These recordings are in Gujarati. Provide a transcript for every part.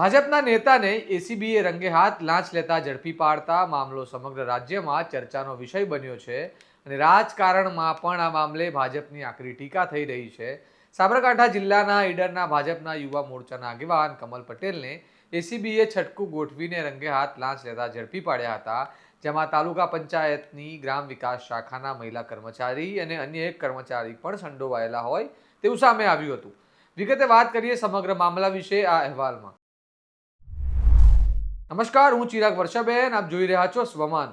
ભાજપના નેતાને એસીબીએ રંગે હાથ લાંચ લેતા ઝડપી પાડતા મામલો સમગ્ર રાજ્યમાં ચર્ચાનો વિષય બન્યો છે અને રાજકારણમાં પણ આ મામલે ભાજપની આકરી ટીકા થઈ રહી છે. સાબરકાંઠા જિલ્લાના ઈડરના ભાજપના યુવા મોરચાના આગેવાન કમલ પટેલને એસીબીએ છટકું ગોઠવીને રંગે હાથ લાંચ લેતા ઝડપી પાડ્યા હતા, જેમાં તાલુકા પંચાયતની ગ્રામ વિકાસ શાખાના મહિલા કર્મચારી અને અન્ય એક કર્મચારી પણ સંડોવાયેલા હોય તેવું સામે આવ્યું હતું. વિગતે વાત કરીએ સમગ્ર મામલા વિશે આ અહેવાલમાં. નમસ્કાર, હું ચિરાગ વર્ષાબેન, આપ જોઈ રહ્યા છો સ્વમાન.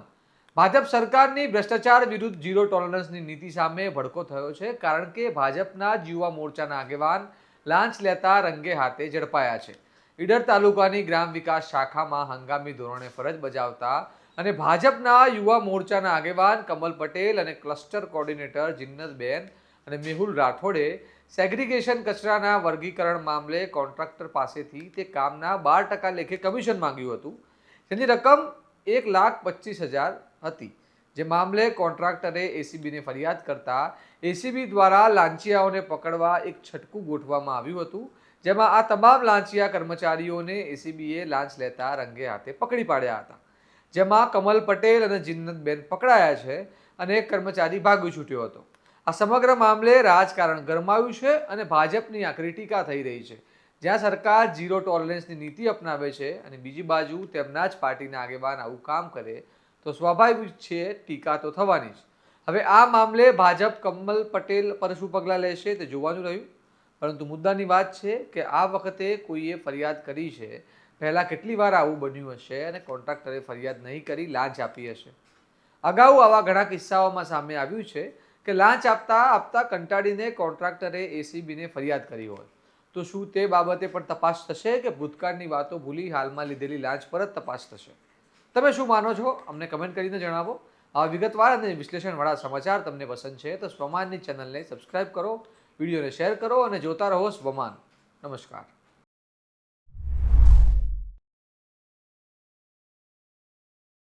ભાજપ સરકારની ભ્રષ્ટાચાર વિરુદ્ધ ઝીરો ટોલરન્સની નીતિ સામે ભડકો થયો છે કારણ કે ભાજપના જ યુવા મોરચાના આગેવાન લાંચ લેતા રંગે હાથે ઝડપાયા છે. ઈડર તાલુકાની ગ્રામ વિકાસ શાખામાં હંગામી ધોરણે ફરજ બજાવતા અને ભાજપના યુવા મોરચાના આગેવાન કમલ પટેલ અને ક્લસ્ટર કોર્ડિનેટર જિન્નતબેન અને મેહુલ રાઠોડે સેગ્રીગેશન કચરાના વર્ગીકરણ મામલે કોન્ટ્રાક્ટર પાસેથી તે કામના બાર ટકા લેખે કમિશન માંગ્યું હતું. જેની રકમ એક લાખ પચીસ હજાર હતી. જે મામલે કોન્ટ્રાક્ટરે એસીબીને ફરિયાદ કરતા એસીબી દ્વારા લાંચિયાઓને પકડવા એક છટકું ગોઠવવામાં આવ્યું હતું, જેમાં આ તમામ લાંચિયા કર્મચારીઓને એસીબીએ લાંચ લેતા રંગે હાથે પકડી પાડ્યા હતા. જેમાં કમલ પટેલ અને જિન્નતબેન પકડાયા છે અને એક કર્મચારી ભાગી છૂટ્યો હતો. આ સમગ્ર મામલે રાજકારણ ગરમાયું છે અને ભાજપની આ ટીકા થઈ રહી છે. જ્યાં સરકાર ઝીરો ટોલરન્સની નીતિ અપનાવે છે અને બીજી બાજુ તેમના જ પાર્ટીના આગેવાન આવું કામ કરે, તો સ્વાભાવિક છે ટીકા તો થવાની જ. હવે આ મામલે ભાજપ કમલ પટેલ પર શું પગલાં લેશે તે જોવાનું રહ્યું. પરંતુ મુદ્દાની વાત છે કે આ વખતે કોઈએ ફરિયાદ કરી છે. પહેલાં કેટલી વાર આવું બન્યું હશે અને કોન્ટ્રાક્ટરે ફરિયાદ નહીં કરી, લાંચ આપી હશે. અગાઉ આવા ઘણા કિસ્સાઓમાં સામે આવ્યું છે. કે લાંચ આપતા આપતા કંટાળીને કોન્ટ્રાક્ટરે એસીબીને ફરિયાદ કરી હોય. તો શું તે બાબતે પણ તપાસ થશે કે ભૂતકાળની વાતો ભૂલી હાલમાં લીધેલી લાંચ પર જ તપાસ થશે? તમે શું માનો છો? અમને કમેન્ટ કરીને જણાવો. આ વિગતવાર અને વિશ્લેષણવાળા સમાચાર તમને પસંદ છે તો સ્વમાનની ચેનલને સબસ્ક્રાઇબ કરો, વિડીયોને શેર કરો અને જોતા રહો સ્વમાન. નમસ્કાર.